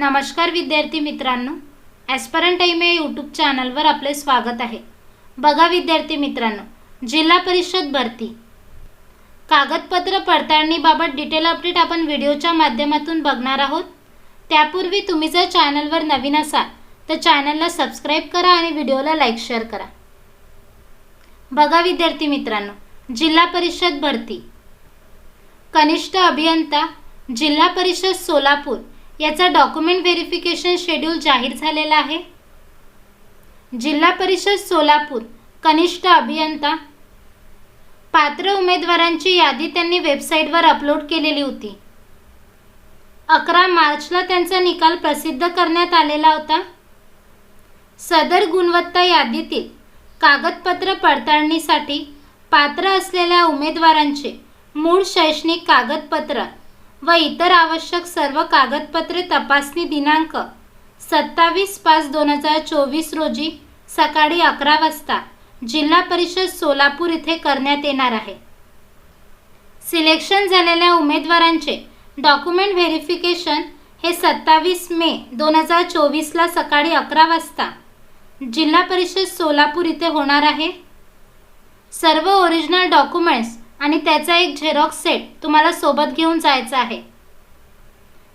नमस्कार विद्यार्थी मित्रांनो ॲस्परंट टाईम या यूट्यूब चॅनलवर आपले स्वागत आहे. बघा विद्यार्थी मित्रांनो जिल्हा परिषद भरती. कागदपत्र पडताळणीबाबत डिटेल अपडेट आपण व्हिडिओच्या माध्यमातून बघणार आहोत. त्यापूर्वी तुम्ही जर चॅनलवर नवीन असाल तर चॅनलला सबस्क्राईब करा आणि व्हिडिओला लाईक शेअर करा. बघा विद्यार्थी मित्रांनो जिल्हा परिषद भरती. कनिष्ठ अभियंता जिल्हा परिषद सोलापूर. याचा डॉक्युमेंट व्हेरिफिकेशन शेड्यूल जाहीर झालेला आहे. जिल्हा परिषद सोलापूर कनिष्ठ अभियंता. पात्र उमेदवारांची यादी त्यांनी वेबसाईटवर अपलोड केलेली होती. अकरा मार्चला त्यांचा निकाल प्रसिद्ध करण्यात आलेला होता. सदर गुणवत्ता यादीतील कागदपत्र पडताळणीसाठी पात्र असलेल्या उमेदवारांचे मूळ शैक्षणिक कागदपत्र व इतर आवश्यक सर्व कागदपत्रे तपासणी दिनांक सत्तावीस पाच दोन हजार चोवीस रोजी सकाळी अकरा वाजता जिल्हा परिषद सोलापूर इथे करण्यात येणार आहे. सिलेक्शन झालेल्या उमेदवारांचे डॉक्युमेंट व्हेरिफिकेशन हे सत्तावीस मे दोन हजार चोवीसला सकाळी अकरा वाजता जिल्हा परिषद सोलापूर इथे होणार आहे. सर्व ओरिजिनल डॉक्युमेंट्स आणि त्याचा एक झेरॉक्स सेट तुम्हाला सोबत घेऊन जायचा आहे.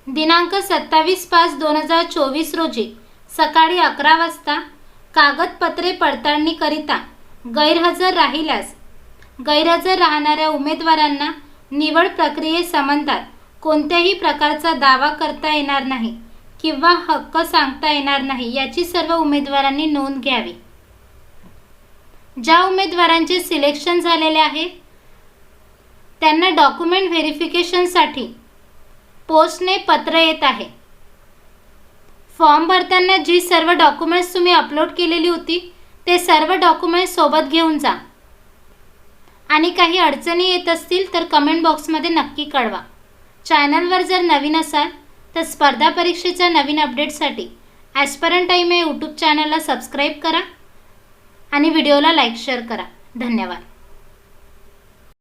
दिनांक सत्तावीस पाच दोन हजार चोवीस रोजी सकाळी अकरा वाजता कागदपत्रे पडताळणीकरिता गैरहजर राहिल्यास गैरहजर राहणाऱ्या उमेदवारांना निवड प्रक्रियेसंबंधात कोणत्याही प्रकारचा दावा करता येणार नाही किंवा हक्क सांगता येणार नाही याची सर्व उमेदवारांनी नोंद घ्यावी. ज्या उमेदवारांचे सिलेक्शन झालेले आहे त्यांना डॉक्युमेंट व्हेरिफिकेशनसाठी पोस्टने पत्र येत आहे. फॉर्म भरताना जी सर्व डॉक्युमेंट्स तुम्ही अपलोड केलेली होती ते सर्व डॉक्युमेंट्स सोबत घेऊन जा. आणि काही अडचणी येत असतील तर कमेंट बॉक्समध्ये नक्की कळवा. चॅनलवर जर नवीन असाल तर स्पर्धा परीक्षेच्या नवीन अपडेटसाठी ॲस्परंट टाईम या यूट्यूब चॅनलला सबस्क्राईब करा. आणि व्हिडिओला लाईक शेअर करा. धन्यवाद.